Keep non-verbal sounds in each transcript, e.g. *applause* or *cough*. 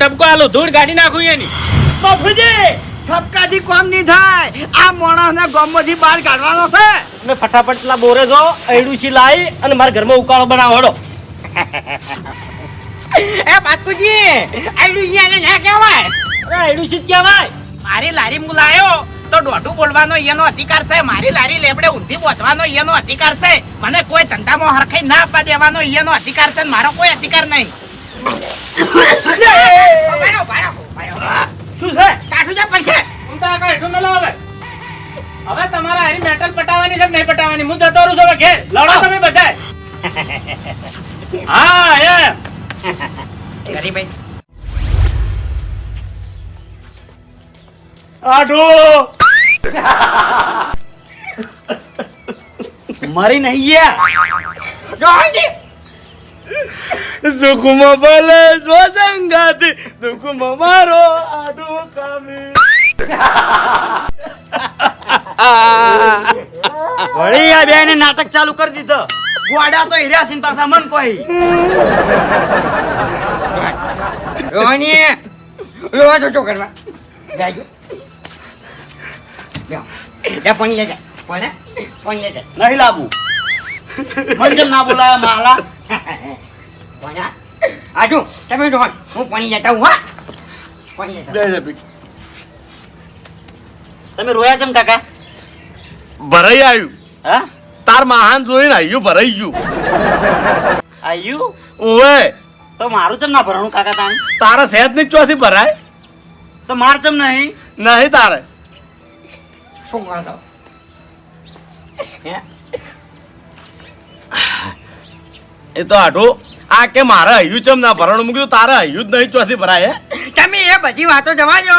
ઠપકો આલો ધૂળ કાઢી નાખું એની. બાપુજી ઠપકાથી કોમ નહીં થાય. આ માણસને ગામમાંથી બહાર કાઢવાનો છે. તમે ફટાફટ પેલા બોરે જો અયડુસી લાવી અને મારા ઘરમાં ઉકાળો બનાવો હડો એ બાપુજી આઈડું યાને ના કહેવાય. અરે જ કહેવાય? મારી લારી મુ લાયો તો દોઢું બોલવાનો એનો અધિકાર છે. મારી લારી લેબડે ઊંધી પહોંચવાનો એનો અધિકાર છે. મને કોઈ ધંધામાં હરખાઈ ના આપવા દેવાનો એનો અધિકાર છે મારો કોઈ અધિકાર નહીં. શું છે? કાઠું જા પડશે હું તો આખા હેઠું મેલો હવે. હવે તમારે હારી મેટલ પટાવવાની છે નહીં પટાવવાની? હું જતો રહું છું હવે ઘેર. લડો તમે બધા હા એમ. મરી નહીં ગયા. સુખમાં ભલે સ્વસંગાતી દુઃખમાં મારો આઢો કામી વળી આ બેને નાટક ચાલુ કરી દીધો. ગોડા તો હીરા સિંહ પાછા મન કોઈ. રોહની રોવા તો શું કરવા. જાજો જા. પાણી લે જા પાણી પાણી લે જા નહીં લાવું મને ના બોલાયા માલા. આટુ તમે જો હું પાણી જતા હું હા. પાણી તમે રોયા જેમ કાકા? ભરાઈ આવ્યું હા? તાર મહાન જોઈને આવ્યું ભરાઈ ગયું. આવ્યું ઓવે તો મારું ચમ ના ભરણું કાકા તાણ? તારા સહેજની ચોથી ભરાય? તો માર ચમ નહીં? નહીં તારે. શું વાંધો એ તો આઢો આ કે મારે હૈયું ચમ ના ભરણ મૂક્યું તારે હૈયું જ નહીં ચોથી ભરાય તમે એ બધી વાતો જવા દો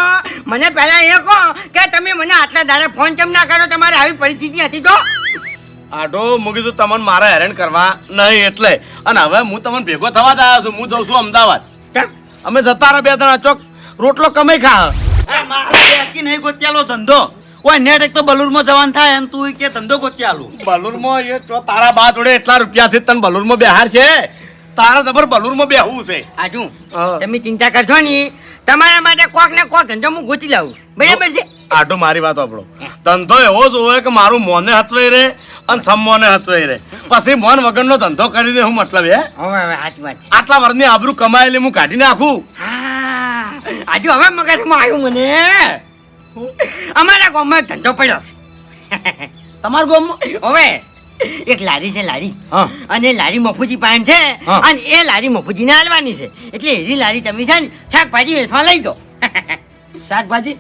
મને પહેલા એ કહો કે તમે મને આટલા દાડે ફોન ચમ ના કર્યો? તમારે આવી પરિસ્થિતિ હતી તો? આડો મૂકી કીધું તમને મારે હેરાન કરવા નહીં એટલે. અને હવે હું તમને ભેગો થવા જ આવ્યો છું હું જઉં છું અમદાવાદ. કેમ? અમે જતા રહ્યા બે ત્રણ ચોક. રોટલો કમાઈ ખા. મારા નહીં ગોત્યાલો ધંધો. ઓય નેટ એક તો બલુરમાં જવાન થાય અને તું કે ધંધો ગોત્યાલો. બલુરમાં એ તો તારા બા જોડે એટલા રૂપિયાથી તને બલુરમાં બેહાર છે. તારા જબર બલુરમાં બેહવું છે. આજુ તમે ચિંતા કરશો નહીં. તમારા માટે કોક ને કોક ધંધો હું ગોતી લાવું બરાબર છે? આટો મારી વાત આપણો ધંધો એવો જ હોય કે મારું મોને હચવાઈ રહે અને સમોને હચવાઈ રહે. પછી મોન વગરનો ધંધો કરીને હું મતલબ હે? આટલા વર્ષની આબરૂ કમાયેલી હું કાઢી નાખું. આજુ હવે મગજમાં આવ્યું મને. અમારા ગામમાં ધંધો પડ્યો છે. તમારા ગામમાં? હવે એક લારી છે લારી. અને લારી મફુજી પાન છે. અને એ લારી મફુજીને હાલવાની છે. એટલે એવી લારી તમે છે ને શાકભાજી વેચવા લઈ દો *laughs* શાકભાજી?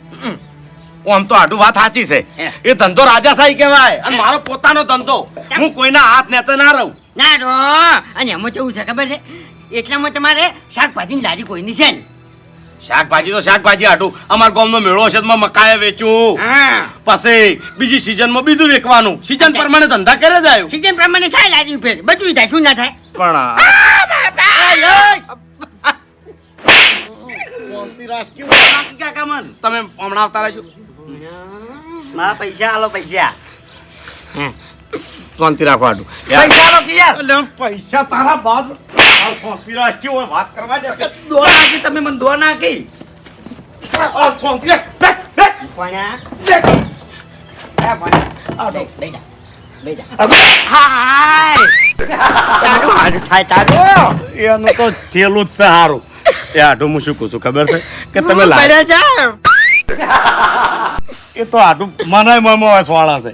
આમ તો આટું વાત સાચી છે. એ ધંધો રાજાશાહી કહેવાય. અને મારો પોતાનો ધંધો. હું કોઈના હાથ નેચે ના રહું. ના રો. અને એમાં કેવું છે ખબર છે? એટલામાં તમારે શાકભાજીની લારી કોઈની છે ને? શાકભાજી તો શાકભાજી આટું અમારા ગામનો મેળો છે તો મેં મકાઈ વેચું. હા. પછી બીજી સિઝનમાં બીજું વેચવાનું. સિઝન પ્રમાણે ધંધા કરે જાય સિઝન પ્રમાણે થાય લારી ફેર બધું થાય. શું ના થાય? પણ તમે હમણાં આવતા રહેજો. મારા પૈસા આલો પૈસા. શાંતિ રાખો આટલું પૈસા નો કે યાર એટલે પૈસા તારા બાદ શાંતિ રાખી હોય વાત કરવા દે. નાખી તમે મને નાખી. શાંતિ રાખ. આવ દે જા. એનું તો થેલું જ છે સારું એ આઢું હું શું કહું છું ખબર છે? કે તમે છે? એ તો આટલું મને મમાં સોળા છે.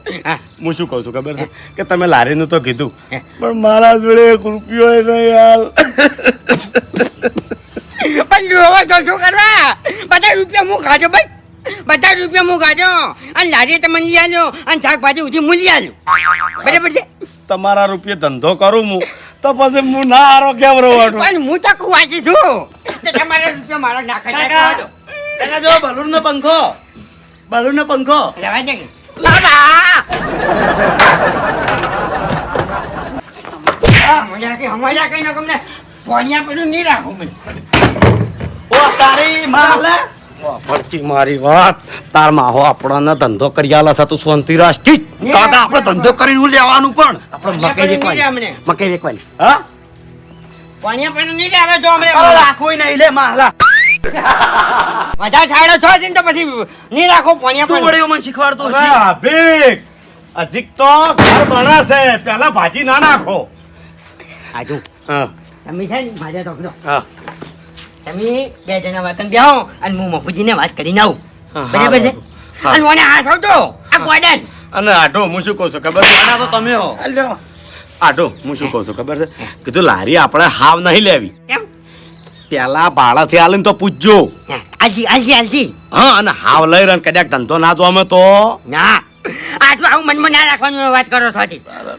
હું શું કહું છું ખબર છે? કે તમે લારીનું તો કીધું. પણ મારા જોડે એક રૂપિયો નહીં યાર પણ જોવા તો શું કરવા? બધા રૂપિયા હું ખાજો ભાઈ. બધા રૂપિયા હું ખાજો. અને લારીએ તમે લઈ આલ્યો અને શાકભાજી ઉધી હું લઈ આલ્યો. બરાબર છે? તમારા રૂપિયા ધંધો કરું હું તો પછી હું ના આરોગ્ય કેમ રહું પણ હું તો કુવાસી છું. તમારા રૂપિયા મારા નાખા કાકા જો બલૂન નો પંખો. બલૂન નો પંખો. લેવા દે. લાબા મજા કે હમણાં કઈ ન તમને પોણિયા પેલું નહીં રાખું મને ઓ તારી માલે પડતી મારી વાત. તાર માહો આપણને ધંધો કરી આલા છે તું શાંતિ રાષ્ટ્રી કાકા આપણે ધંધો કરીને લેવાનું પણ. આપણે મકાઈ વેચવાની. હા? પોણિયા પેલું નહીં આવે જો રાખવું નહીં લે માલા વધારે છાડો છો છે તો પછી ની રાખો પોણિયા તું વડે મને શીખવાડતો અરે હશી. અજીક તો ઘર બનાશે પહેલા ભાજી ના નાખો. આજુ હા. તમે છે ને તો કરો હા. તમે બે જણા વાતન બેહો અને હું મફુજીને વાત કરીને આવું. બરાબર છે? હા. અને મને આ છો તો આ ગોડન અને આટો હું શું કહું છું ખબર છે? આના તો તમે હો. આટો હું શું કહું છું ખબર છે? કીધું લારી આપણે હાવ નહીં લેવી. કેમ? પેલા ભાડાથી આલીને તો પૂછજો આજી આજી આજી. હા અને હાવ લઈ રહ્યો કદાચ ધંધો ના જોમે તો? ના આટલું આવું મનમાં ના રાખવાનું વાત કરો છો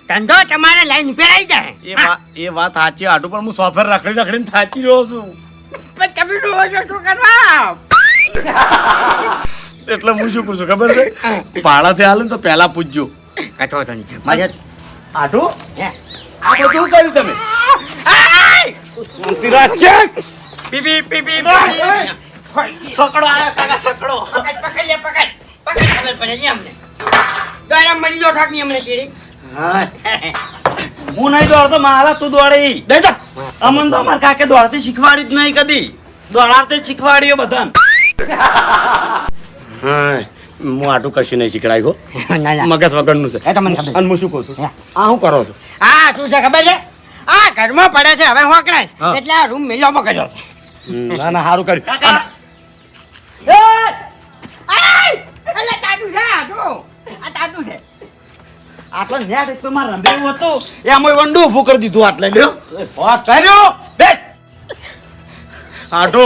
ધંધો તમારે લાઈન આવી જાય. એ વાત સાચી આટું પણ હું સોફેર રખડી રખડીને થાચી રહ્યો છું. પણ તમે રોજ શું કરવા? એટલે હું શું કહું છું ખબર છે? ભાડાથી આલે ને તો પેલા પૂછજો કથો તો નહીં. મારે આટું. આ બધું કર્યું તમે? આય! ક્યાં પી, પી, પી, પી, પી. સકડો આયા કાકા સકડો પકડ, પકડ પકડ. પકડ, ખબર પડે નહીં અમને. દ્વારા મરી થાકની અમને કીડી. હા. હું નહીં દોડતો માલા તું દોડી જા. અમન તો અમાર કાકે દોડતી શીખવાડી જ નહીં કદી. દોડાવતે શીખવાડ્યો બધાને. હા હું આટું કશું નહીં શીખડાય ગો ના. મગજ વગરનું છે. એ તો મને ખબર. અને હું શું કહું છું? આ હું કરો છો? આ શું છે ખબર છે? આ ઘરમાં પડે છે હવે હું હા. એટલે આ રૂમ મેલો કર્યો ના ના સારું કર્યું. કાકા. એટલે તાતું છે આ જો. આ તાતું છે. આટલો નેટ એક તો મારે રંભેલું હતું. એમાં વંડું ઊભું કરી દીધું આટલે લ્યો. કર્યો? બેસ. આટો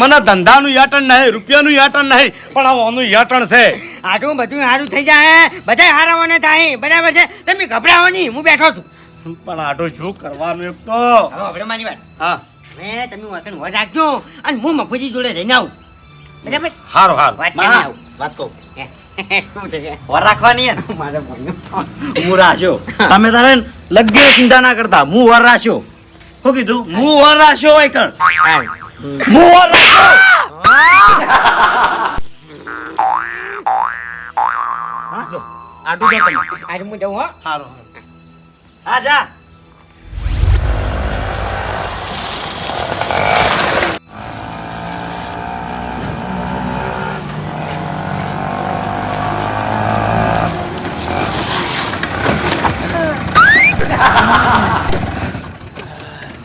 મને ધંધાનું યાટણ નહીં રૂપિયાનું યાટણ નહીં પણ આ ઓનું યાટણ છે. આટલું બધું સારું થઈ જાય બધા હારાવાને થાય બરાબર છે? તમે ગભરાવો નહીં હું બેઠો છું. પણ આટો શું કરવાનું એક તો? આપણે મારી વાત. હા. હવે તમે વતન વર રાખજો અને હું મફુજી જોડે રહીને આવું. બરાબર? હારો હારો. વાત આવું. વાત કહું. હે. વર રાખવાની હે ને? હું રાખ્યો તમે તારે લગ્ગે ચિંતા ના કરતા. હું વર રાખ્યો શું કીધું? હું. વર રાખ્યો હોય કણ? હું. વર રાખ્યો હા. જો. તમે. આજે હું જાઉં હો. હારું. હા જા.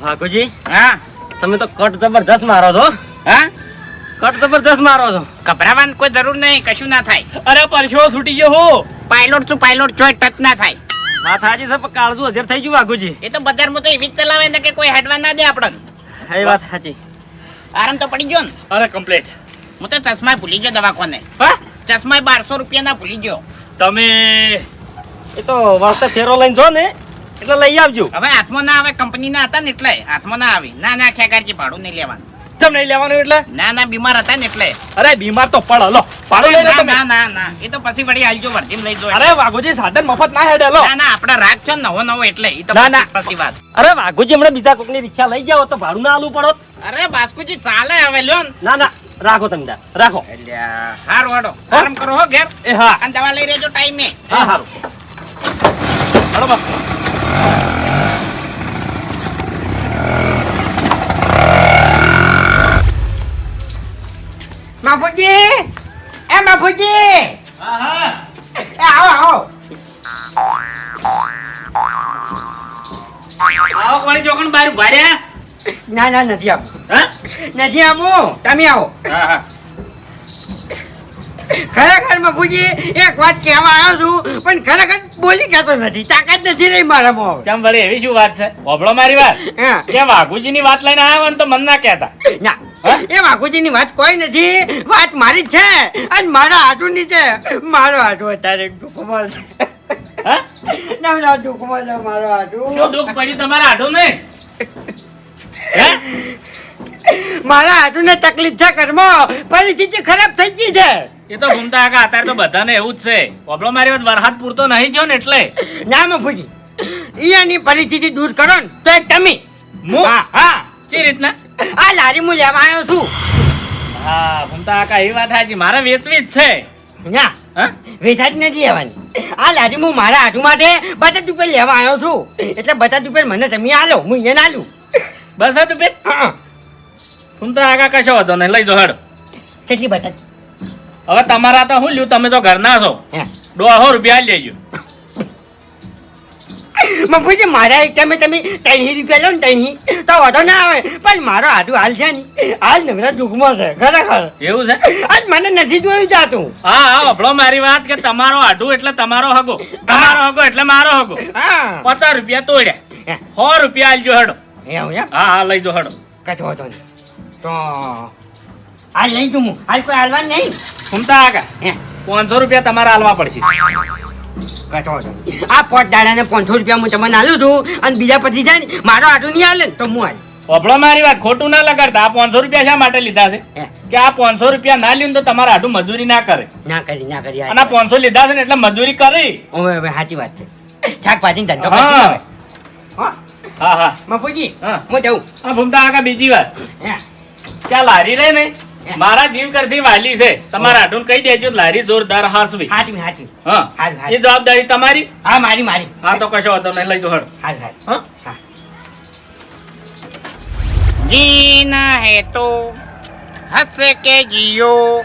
વાઘુજી હા? તમે તો કટ જબરદસ્ત મારો છો. હા? કટ જબરદસ્ત મારો છો. ગભરાવાની કોઈ જરૂર નહીં કશું ના થાય. અરે પરસેવો છૂટી ગયો હો. પાયલોટ છું પાયલોટ છો ટચ ના થાય. વાત સાચી છે પણ કાળજું હજર થઈ ગયું વાઘુજી. એ તો બજારમાં તો એવી જ ચલાવે ને કે કોઈ હેડવા ના દે આપણને. એ વાત સાચી. આરામ તો પડી ગયો ને. અરે કમ્પ્લીટ હું તો ચશ્મા ભૂલી ગયો દવાખાને. હા? ચશ્મા બારસો રૂપિયા ના ભૂલી ગયો. તમે એ તો વળતે ફેરો લઈને જો ને. એટલે લઈ આવજો. હવે હાથમાં ના આવે કંપની ના હતા ને એટલે. હાથમાં ના આવી. ના ના ખેગારજી ભાડું નહીં લેવાનું. ચમ નહીં લેવાનું એટલે? ના ના બીમાર હતા ને એટલે. અરે બીમાર તો પડ હલો. પાડો લઈ ના તમે. ના ના ના. એ તો પછી વળી આલજો વર્ધીમ લઈ જો અરે વાઘોજી સાધન મફત ના હેડે હલો. ના ના આપડા રાગ છે નવો નવો એટલે. એ તો ના, ના. પછી વાત. અરે વાઘોજી હમણાં બીજા કોકની રિક્ષા લઈ જાઓ તો ભાડું ના આલું પડો. અરે બાસ્કુજી ચાલે હવે લ્યો ના. ના રાખો તમે તાર, રાખો. હારું હાડો આરામ કરો હો ઘેર. એ હા. અને દવા લઈ રેજો ટાઈમે. હા સારું બરોબર માફુજી? એ માફુજી? એ આવો આવો. આવો કોણી ચોકણ બહાર ઊભા રહ્યા? ના ના નથી આવું. હા? નથી આવું. તમે આવો. હા હા. ખરેખર બાપુજી એક વાત કહેવા આવ્યો છું પણ ખરેખર બોલી કહેતો નથી. તાકાત નથી રહી મારામાં. ચમ વળી એવી શું વાત છે? ઓભળો મારી વાત. હા. કે વાઘુજી ની વાત લઈને આવ્યા હોય ને તો મન ના કહેતા? ના એ વાઘુજીની વાત કોઈ નથી. વાત મારી જ છે. અને મારા હાટુની છે. મારો હાટુ અત્યારે દુઃખમાં છે હા? ના દુઃખમાં છે મારો હાટુ શું દુઃખ પડ્યું તમારા આઢું ને મારા હાટુને તકલીફ છે કર્મો. પરિસ્થિતિ ખરાબ થઈ ગઈ છે. એ તો ઘૂમતા કાકા અત્યારે તો બધાને એવું જ છે. પ્રોબ્લેમ મારી વાત વરસાદ પૂરતો નહીં થયો ને એટલે. ના મફુજી ઈયાની પરિસ્થિતિ દૂર કરો ને તો તમે. હા હા. હા સી રીતના? આ લારી હું લેવા આવ્યો છું. હા ઘૂમતા કાકા એ વાત હાજી મારે વેચવી જ છે. ના હા? વેચા જ નથી લેવાની. આ લારી હું મારા હાથું માટે બચત રૂપિયા લેવા આવ્યો છું. એટલે બચત રૂપિયા મને તમે આલો હું એને આલું. બસ હતું બેન હા. તું તો આગા કશો હતો ને લઈ જો હેડો. કેટલી બચત? હવે તમારા તો શું લ્યું તમે તો ઘરના છો. હે. દોઢસો રૂપિયા લઈ લેજો *laughs* મફુજી મારા એક તમે ત્રણસી રૂપિયા લો ને ત્રણસી તો વધો ના આવે. પણ મારો આડું હાલ છે ને હાલ નવરા દુઃખમાં છે ખરેખર. એવું છે? આજ મને નથી જોયું જાતું. હા હા હભળો મારી વાત કે તમારો આઢું એટલે તમારો હગો. તમારો હગો એટલે મારો હગો. હા. પચાસ રૂપિયા તોડ્યા. સો રૂપિયા આલજો હડો. હા હા લઈ જો હડો. વાંધો નહીં. તો હાલ નહીં તું હું. હાલ કોઈ હાલવા નહીં. ઘૂમતા આગા. હે. પાંચસો રૂપિયા તમારે હાલવા પડશે. વાંધો નહીં આ પાંચ દાડાને પાંચસો રૂપિયા હું તમને આલું છું અને બીજા પછી જાય ને મારો આટું નહીં આલે ને તો હું હાલ વફળો મારી વાત ખોટું ના લગાડતા. આ પાંચસો રૂપિયા શા માટે લીધા છે? કે આ પાંચસો રૂપિયા ના લીધું તો તમારે આટલું મજૂરી ના કરે. ના કરી ના કરી અને પાંચસો લીધા છે ને એટલે મજૂરી કરી. હવે હવે સાચી વાત છે. શાકભાજી ધંધો હા. હા? હા હા. મફુજી હું. જઉં. હા ભૂમતા આગા બીજી વાત. હે. કે આ લારી રહે ને? મારા જીવ કરતી વાલી છે. તમારા આટું કહી દેજો લારી જોરદાર હાસવી. હાચવી હાચવી. હા? એ જવાબદારી તમારી? હા મારી મારી. હા તો કશો વાંધો નહીં લઈ જો હા? જીના હે તો હસ કે જીયો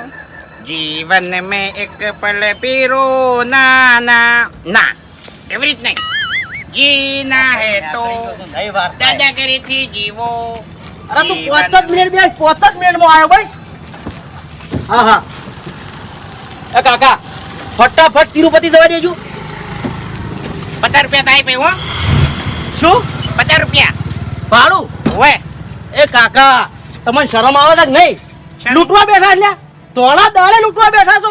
જીવન મેં એક પલ પીરો ના ના ના એવી રીત નહીં. જીના હે તો દાદાગીરીથી જીવો. અરે તું પાંચ જ મિનિટ બે પાંચ જ મિનિટમાં આવ્યો ભાઈ. હા હા. એ કાકા ફટાફટ તિરુપતિ જવા દેજો. પચાસ રૂપિયા થાય પે હો. શું? પચાસ રૂપિયા. ભાડું? હોય એ કાકા તમને શરમ આવે છે કે નહીં? લૂંટવા બેઠા એટલે ધોળા દાડે લૂંટવા બેઠા છો.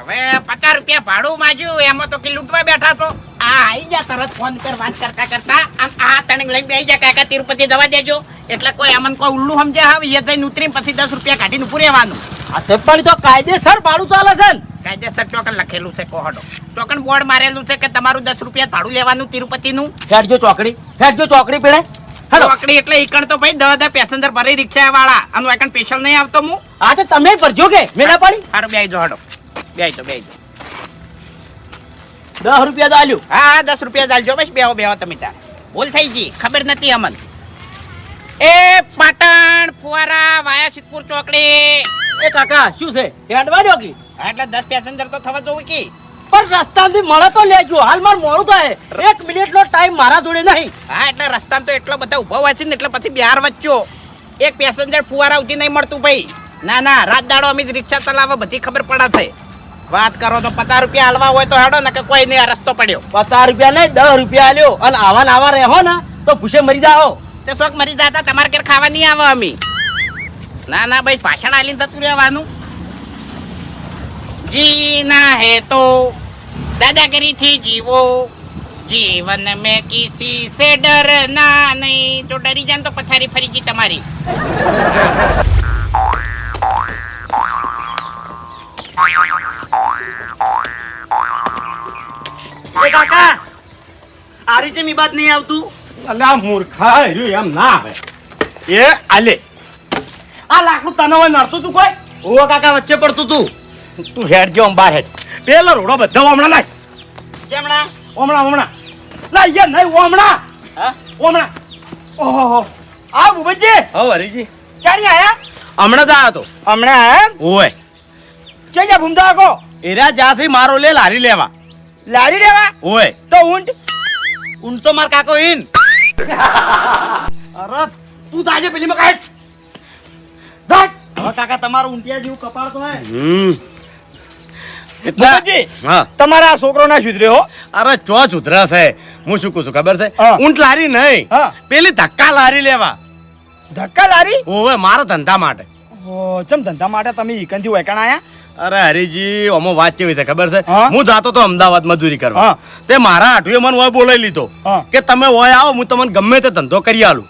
હવે પચાસ રૂપિયા ભાડું માજ્યું એમાં તો કે લૂંટવા બેઠા છો. આ આવી જા તરત ફોન પર વાત કરતા કરતા. અને આ તણંગ લઈને બે જા કાકા તિરુપતિ જવા દેજો. એટલે કોઈ અમને કોઈ ઉલ્લુ સમજે હવે એ જઈને ઉતરીને પછી દસ રૂપિયા કાઢીને ઉભું રહેવાનું. આ તે પણ તો કાયદેસર ભાડું ચાલે છે કાયદેસર ચોકન લખેલું છે કોહડો ચોકન બોર્ડ મારેલું છે કે તમારું દસ રૂપિયા ભાડું લેવાનું તિરુપતિનું ફેરજો ચોકડી ફેરજો ચોકડી પેડે ચોકડી એટલે ઈકણ તો ભાઈ દસ દસ પેસેન્જર ભરી રિક્ષા વાળા અને એકણ સ્પેશિયલ નહીં આવતો હું? હા તો તમે ભરજો કે મેળા પાડી. સારું બે જો હડો. જો બેસી જો દસ રૂપિયા તો આલ્યું. હા હા દસ રૂપિયા ચાલજો બસ બેહો બેહો તમે ત્યાં. ભૂલ થઈ ગઈ. ખબર નથી અમન. એ પાટણ ફુવારા વાયા સિદ્ધપુર ચોકડી. એ કાકા શું છે? હેડવા દો કે? હા, એટલે દસ પેસેન્જર તો થવા જોવું કે. પણ રસ્તાથી મળે તો લેજો. હાલ માર મોડું થાય. એક મિનિટનો ટાઈમ મારા જોડે નહીં. હા એટલે રસ્તામાં તો એટલો બધા ઊભો હોય છે ને એટલે પછી બિહાર વચ્ચો એક પેસેન્જર ફુવારા ઉધી નહીં મળતું ભાઈ. ના ના રાત દાડો અમે રિક્ષા ચલાવવા બધી ખબર પડે છે. વાત કરો તો પચાસ રૂપિયા હાલવા હોય તો હેડો ને કે કોઈ નહીં રસ્તો પડ્યો. પચાસ રૂપિયા નહીં દસ રૂપિયા આલ્યો. અને આવા ને આવા રહો ને તો ભૂસે મરી જાઓ. તે શોખ મરી જાતા તમારે ઘેર ખાવા નહીં આવે અમે. ના ના ભાઈ ભાષણ આલીને થતું રહેવાનું. જીના હે તો દાદાગીરીથી જીવો. જીવન મેં કિસી સે ડરના નહીં. જો ડરી જાય ને તો પથારી ફરી ગઈ તમારી. એ કાકા આ રીતે મી બાત નહીં આવતું? અલ્યા મૂર્ખા રહ્યું એમ ના આવે એ આલે આ લાકડું તને હવે નડતું તું કોઈ? ઓ કાકા વચ્ચે પડતું તું. તું હેડ જો બહાર હેડ. પેલો રોડો બધો હમણાં લાય. જેમણા હમણાં હમણાં. ના યે નહીં હમણાં. હા? હમણાં. ઓહો આ બુબજી હો હરીજી ચાલી આયા? હમણાં જ આવ્યો તો. હમણાં આયા ઓય. ચઈ જા ભૂમતા આખો. એરા જાસી મારો લે લારી લેવા. લારી લેવા? ઓય. તો ઊંટ? ઊંટ તો માર કાકો ઈન. અરે તું તાજે પેલી માં કાઢ જાટ હવે કાકા તમારું ઊંટિયા જેવું કપાળ તો હે. હમ. તમારા છોકરો ના સુધર્યો હો. અરે ચો ચુતરા છે? હું શું કહું છું ખબર છે? ઊંટ લારી નહીં. હા. પેલી ધક્કા લારી લેવા. ધક્કા લારી? ઓવે મારા ધંધા માટે. ઓ ચમ ધંધા માટે તમે ઈકનથી વેકણ આયા? અરે હરીજી અમો વાત કેવી છે ખબર છે? હું. જાતો તો અમદાવાદ મજૂરી કરવા. તે મારા આઠુએ મને ઓય બોલાવી લીધો. કે તમે ઓય આવો હું તમને ગમે તે ધંધો કરી આલું.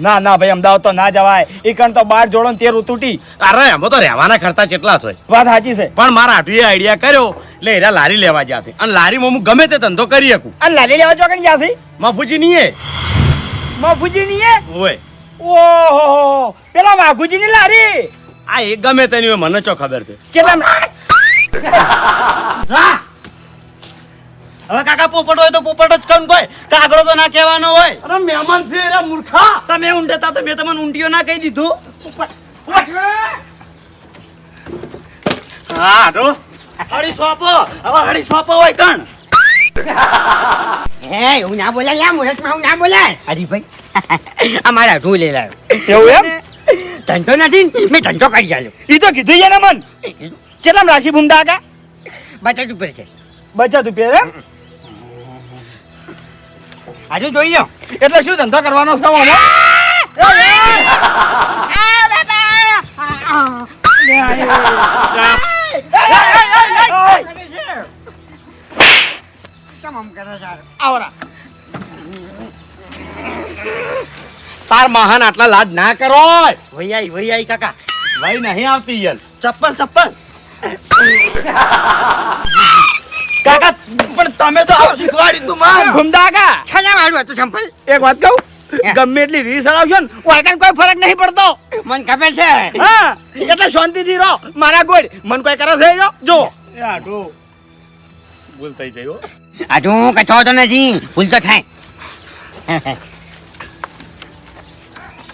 ના ના ભાઈ અમદાવાદ તો ના જવાય. ઈકણ તો બાર જોડો તેર તૂટી અરે એમાં તો રહેવાના ખર્ચા કેટલા થાય. વાત સાચી છે. પણ મારા આઠુએ આઈડિયા કર્યો એટલે એરા લારી લેવા છે. અને લારીમાં હું ગમે તે ધંધો કરી શકું. અને લારી લેવા ચોકણ કઈ છે? મફુજી નહીં મફુજી ની એ? ઓય. ઓહો પેલા વાઘુજી ની લારી. આ એ ગમે તેની હોય મને ચો ખબર છે. ચેલા હવે કાકા પોપટ હોય તો પોપટ જ કમ કોઈ. કાગડો તો ના કહેવાનો હોય. અરે મહેમાન છે એના મૂર્ખા! તમે ઊંડતા તો મેં તમને ઊંટીઓ ના કહી દીધું. હા તો હળી સોપો. હવે હળી સોપો હોય કણ. હે એવું ના બોલાય યા મુહૂર્તમાં હું ના બોલાય. હરીભાઈ અમારા ઢૂ લઈ એવું એમ? ધંધો નથી ને, મેં ધંધો કરી આલ્યો એ તો કીધું છે ને મન કેટલામ રાશિ ભૂમતા હતા બચત ઉપર છે બચત રૂપિયા એમ હજુ જોઈ લો એટલે શું ધંધો કરવાનો છે આમાં? તાર મહાન આટલા લાડ ના કરો વૈયાઈ વૈયાઈ કાકા. ભાઈ નહીં આવતી યલ. ચપ્પલ ચપ્પલ. *laughs* કાકા પણ તમે તો આવું શીખવાડી તું માર. ભૂમતા કા છના વાળું હતું ચંપલ? એક વાત કહું? ગમે એટલી રીસ અડાવશો ને વાયકાને કોઈ ફરક નહીં પડતો. મને ખબર છે. હા એટલે શાંતિથી રહો. મારા ગોળ. મન કોઈ કરે છે જો. જો. એ આટો ભૂલ થઈ જયો આજુ કચો તો નથી. ભૂલ તો થાય.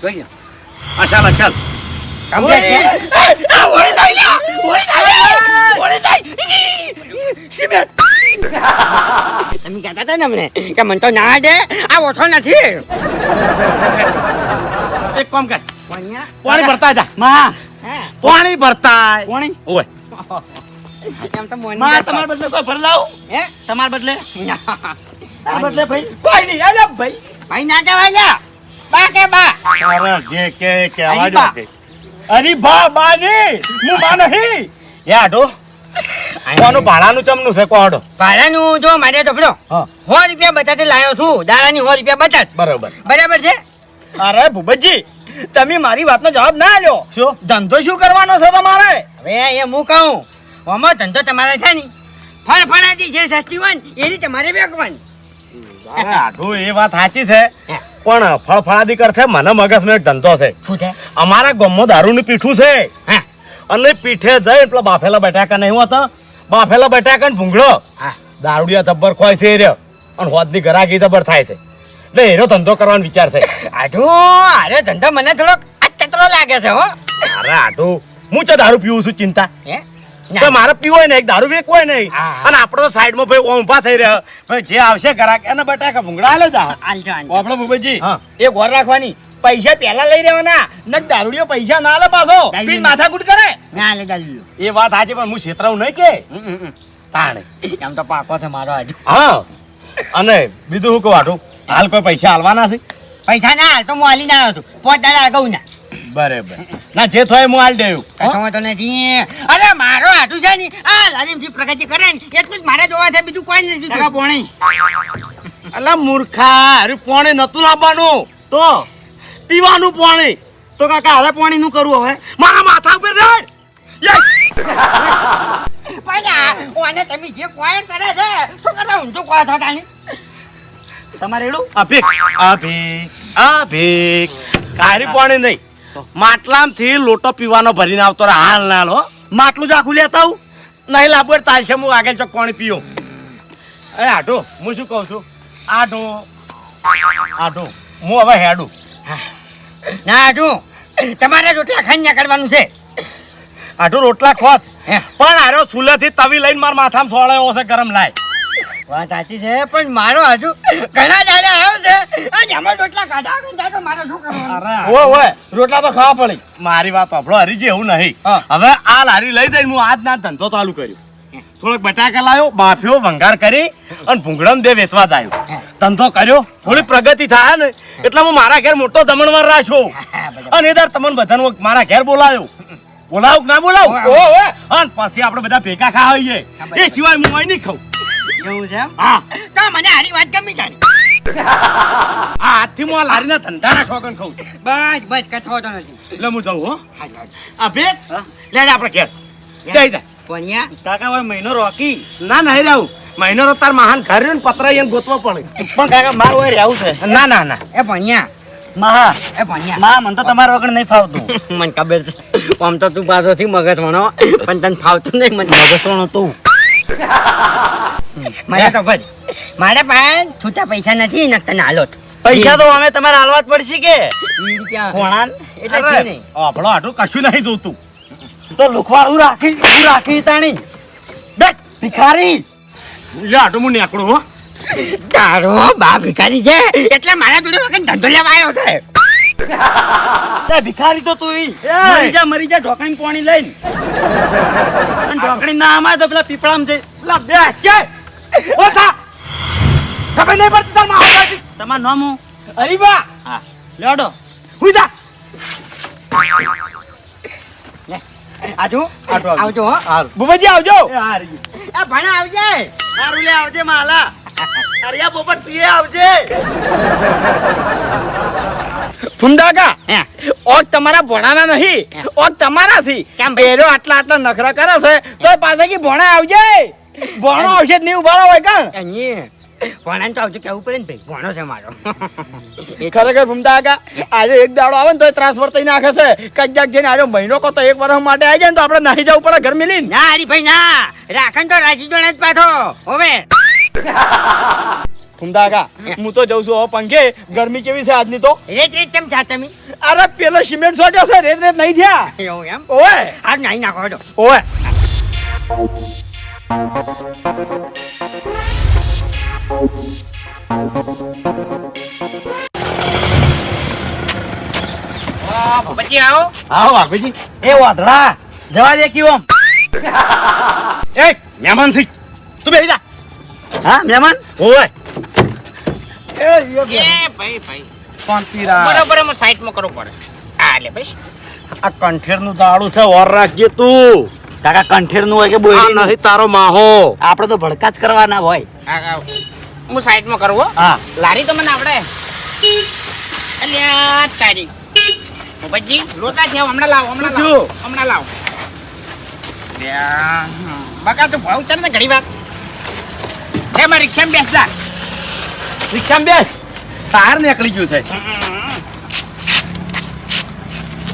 જોઈ લો અશાલ અશાલ કમ્પ્લેટ છે તમે કહેતા હતા ને અમને કે મને તો ના દે આ ઓછો નથી. એક કામ કર. પાણી ભરતા જા. માં. પાણી ભરતા ઓય. તમારા બદલે કોઈ ભરલાવું હે? તમારા બદલે? બદલે ભાઈ? કોઈ નહીં. ભાઈ. ભાઈ ના કહેવાય બા કે બા? અરે જે કે કે આવાજો કે અરે બા. બા નહીં હું બા નહીં. આટો કોનું ભાડાનું ચમનું છે કોડો ભાડાનું જો મારે તો હા. સો રૂપિયા બચત લાવ્યો છું. દાડાની સો રૂપિયા બચત બરોબર. બરાબર છે? અરે ભૂપતજી તમે મારી વાતનો જવાબ ના આલ્યો. શું? ધંધો શું કરવાનો છે તમારે? હવે એ હું કહું આમાં ધંધો તમારે છે ને ફળ ફળાથી જે સસ્તી હોય ને એની તમારે વેચવાની અરે આટો એ વાત સાચી છે. પણ ફળફળાદી કરશે મને મગજમાં એક ધંધો છે. શું છે? અમારા ગામમાં દારૂનું પીઠું છે. હા. અને પીઠે જઈ પેલા બાફેલા બટાકા નહીં હોતા બાફેલા બટાકા ને ભૂંગળો. હા. દારૂડિયા ધબ્બર ખોય છે રહ્યો અને હોદની ગરાગી ધબ્બર થાય છે. એટલે એનો ધંધો કરવાનો વિચાર છે. આઠું અરે ધંધો મને થોડોક અચતરો લાગે છે હો. અરે આટું હું ચો દારૂ પીવું છું ચિંતા? હે? તો મારે પીવો હોય ને એક દારૂ વેચવો હોય નહીં અને આપડે તો સાઈડમાં ભાઈ ઓમ ઊભા થઈ રહ્યો. ભાઈ જે આવશે ગરાક એને બટાકા ભૂંગળા હાલે જા. આપડે ભૂપેજી એક વાર રાખવાની. પૈસા પહેલા લઈ રહેવાના. નક દારૂડિયો પૈસા ના લે પાછો. દારૂડિયો બિન માથાકૂટ કરે. ના લે ચાલ્યું એ વાત સાચી પણ હું છેતરાવું નહીં કે? તાણે. એમ તો પાકો છે મારો આજ. હા. અને બીજું શું કહું હાલ કોઈ પૈસા હાલવાના છે? પૈસા ના હાલ તો હું હાલી ના આવ્યો છું. પોત દાડા અગાઉ ના બરાબર. ના જે થાય હું હાલ દેવું કચો તો નથી અરે મારો હાટું છે ને આ લાલીમથી પ્રગતિ કરે ને એટલું જ મારે જોવા છે બીજું કોઈ નથી જોવા. પોણી. અલા મૂર્ખા અરે પોણી નતું લાવવાનું. તો? પીવાનું પોણી. તો કાકા હવે પોણી નું કરવું હવે. મારા માથા ઉપર રેડ. ઓને તમે જે કોઈ કરે છે શું કરવા ઊંધું કહો છો તાણી? તમારે એડું? અભિક અભિક અભિક કારી પોણી નહીં. માટલામથી લોટો પીવાનો ભરીને આવતો હાલ ના લો માટલું જ આખું લેતા આવું. નહીં હોય ચાલશે હું આગળ ચોક પાણી પીવું એ આઢો હું શું કહું છું? આઢો આઢો હું હવે હેડું. ના હાટું તમારે રોટલા ખાઈને નીકળવાનું છે. આટો રોટલા ખોત. હે. પણ આરો સુલેથી તવી લઈને મારા માથામાં સોળાયો છે ગરમ લાય. વાત સાચી છે પણ મારો હજુ ઘણા દાડે આવ્યો છે. અને એમાં રોટલા ખાધા ખાધા તો મારે શું કરવાનું? અરે ઓય રોટલા તો ખાવા પડી. મારી વાત આપણો હરીજી એવું નહીં. હવે આ લારી લઈ જઈને હું આજ ના ધંધો ચાલુ કર્યો. થોડોક બટાકા લાવ્યો બાફ્યો ભંગાર કરી અને ભૂંગળામાં દે વેચવા જાયો. ધંધો કર્યો થોડી પ્રગતિ થાય ને એટલે હું મારા ઘેર મોટો જમણવાર રાખ્યો અને તમને બધાને મારા ઘેર બોલાયો બોલાવું કે ના બોલાવું? અને પછી આપણે બધા ભેગા ખાવા એ સિવાય હું અહીં નહીં ખાઉં. એવું છે હા. તો મને આની વાત ગમી જાણી આ હાથથી હું લારીના ધંધાના શોખન ખાઉં છું. બસ બસ કથો તો નથી. એટલે હું જાઉં હો. આ ભેગ લે આપણે ઘેર. જઈ જા? કોણિયા? કાકા હોય મહિનો રોકી. ના નહીં રહું. મહિનો તો તાર મહાન ઘર રહ્યું ને પતરા એને ગોતવો પડે. પણ કાકા માર હોય રહેવું છે. ના ના ના. એ ભણ્યા. મહા. એ ભણ્યા. મા મને તો તમારા વગર નહીં ફાવતું. *laughs* મને ખબર છે. આમ તો તું પાછો થી મગજ વણો પણ તને ફાવતું નહીં મને મગસણો તું. મને ખબર મારા પાસે છૂટા પૈસા નથી ને તને હાલો પૈસા તો અમે તમારે હાલવા જ પડશે કે? એટલે. આપણો આટલું કશું નહીં જોતું. તો લુખવાડું રાખી હું રાખી તાણી. દેખ ભિખારી. લે આટલું હું નીકળું હો. તારો બા ભિખારી છે એટલે મારા જોડે વગર ધંધો લેવા આવ્યો છે. તે ભિખારી તો તું ઈ. મરી જા મરી જા ઢોકણી પાણી લઈને. અને ઢોકણી ના આમાં તો પેલા પીપળામાં જઈ પેલા બેસ કે ઓ થા. ખબર નહીં પડતી તારમાં તમાર નામ હું? અરે બા હા. લેડો હુઈ જા. આજુ. આવજો. આવજો હો. બુબજી આવજો. એ હારી. આ ભણા આવજે. હારું લે આવજે માલા. અરિયા પોપટ તું આવજે. ફુંદાકા ઓટ તમારા ભોણાના નહીં ઓટ તમારા થી કેમ ભેરો આટલા આટલા નખરા કરે છે તો પાસે કે ભોણા આવજે. ભોણો આવશે નહીં ઊભા હોય કણ? અહીં ભણાને તો આવજો કેવું પડે ને ભાઈ? ભોણો છે મારો. *laughs* ખરેખર ભૂમતા કાકા આજે એક દાડો આવે ને તો ત્રાસ થઈ નાખે છે. કજાક જઈને આજે મહિનો કો તો એક વર્ષ માટે આવી જાય ને તો આપણે નાહી જવું પડે ઘર મિલીને. ના હરીભાઈ ના. રાખન તો રાજી જોડે જ પાછો. હવે. ભૂમતા હું તો જઉં છું. પંખે ગરમી કેવી છે આજની તો? રેત રેત કેમ છા તમે? અરે પેલો સિમેન્ટ સોટ્યો છે રેત રેત નહીં થયા. એવું એમ? ઓય આજ નાઈ નાખો તો ઓય આવો. આવો વાઘુજી એ વાદળા જવા દે કયો આમ? *laughs* એ મહેમાન સિંહ તું બેસી જા. હા મહેમાન? ઓય એ ભાઈ ભાઈ. શાંતિરા બરોબર હું સાઈડમાં કરવું પડે. હા લે ભાઈ. આ કંઠેરનું દાડું છે ઓર રાખજે તું. કાકા કંઠેરનું હોય કે આ બોય નહીં તારો માહો. આપણે તો ભડકા જ કરવાના હોય. હા, સાઈડમાં કરું હો. હા. લારી તો મને આપણે અલ્યા તારી. ભૂપતજી લોટા છે હમણાં લાવ હમણાં લાવ? હમણાં લાવો. બકા તો ભાવ ઉતાર ને ઘડી વાર. એ મારી રિક્ષામાં બેસતા રિક્ષામાં બેસ ટાયર નીકળી ગયું છે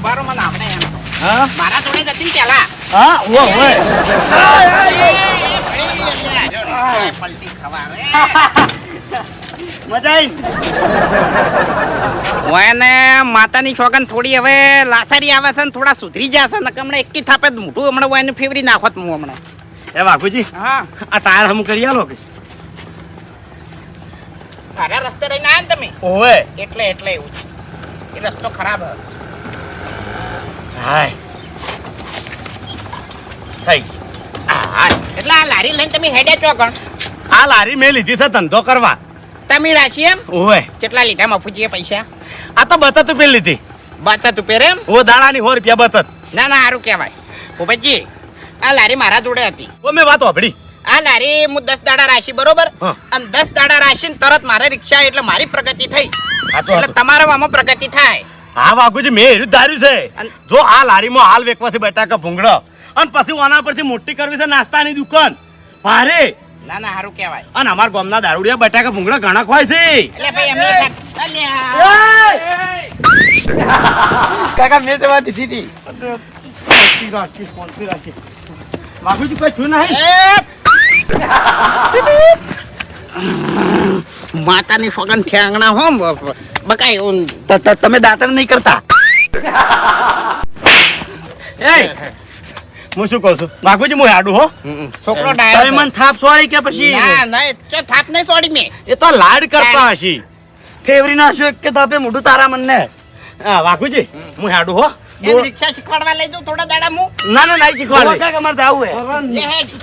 બારો મને એમ હા મારા જોડે જ પેલા હા ઓ જો પલટી. મજા આવી માતાની છોકન થોડી હવે લાસારી આવે છે ને થોડા સુધરી જશે ને હમણાં એકી થાપે મોટું હમણાં એને ફેવરી નાખોત હું હમણાં એ બાપુજી હા આ ટાયર હમ કરી આલો કે સારા રસ્તે રહીને આવ્યા ને તમે? ઓવે. એટલે એટલે એવું છે. એ રસ્તો ખરાબ હતો હાય. થઈ. હા હા. એટલે આ લારી લઈને તમે હેડે છો ગણ આ લારી મેં લીધી છે ધંધો કરવા. તમે રાશી એમ? ઓવે. કેટલા લીધા મફુજીએ પૈસા? આ તો બચત ઉપર લીધી. બચત ઉપર એમ? ઓ દાડાની સો રૂપિયા બચત. ના ના સારું કહેવાય. ભૂપતજી આ લારી મારા જોડે હતી. ઓ મેં વાત વાપરી. આ લારી હું દસ દાડા રાશી બરોબર? અને દસ દાડા રાશી ને તરત મારે રિક્ષા એટલે મારી પ્રગતિ થઈ. એટલે. તમારા આમાં પ્રગતિ થાય. હા વાઘુજી મેં એરું જ ધાર્યું છે. અન- જો આ લારીમાં હાલ વેકવાથી બટાકા ભૂંગળો. અને પછી આના પરથી મોટી કરવી છે નાસ્તાની દુકાન. ભારે. ના ના સારું કહેવાય. અને અમાર ગામના દારૂડિયા બટાકા ભૂંગળા ઘણા ખવાય છે. એટલે ભાઈ અમે કાકા મેં જવા દીધી હતી. વાઘુજી કોઈ છું નહીં? માતાની ફગન ખેંગણા હો બકાય તમે દાતર નહીં કરતા? એ હું. શું કહું છું? વાઘુજી હું. હાડું હો છોકરો તમે ડાયો થાપ સોડી કે પછી? ના ના ચો થાપ નહીં સોડી મે. એ તો લાડ કરતા હશી. ફેવરી નાખ્યો એક કે થાપે મોઢું તારા મનને? હા વાઘુજી હું હાડું હો. એ રિક્ષા શીખવાડવા લઈ જાઉં થોડા દાડા હું ના ના નહીં શીખવાડે. કાકા મારે જાવું હે?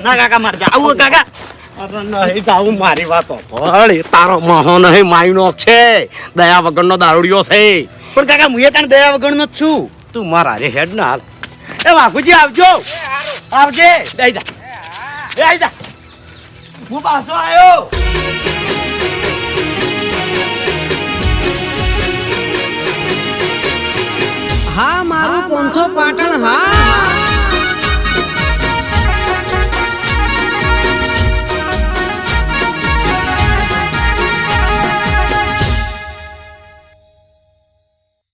ના. કાકા મારે જાવું કાકા? નહીં તાવું મારી વાતો ભળ. તારો મહો નહીં માયનો છે. દયા વગરનો દારૂડિયો છે. પણ કાકા હું એ તને દયા વગરનો જ છું. તું મારા રે હેડ ના હાલ. એ બાપુજી આવજો. આવજે. જા. બેહી જા. હું પાછો આવ્યો મારું પોંથો પાટણ હા?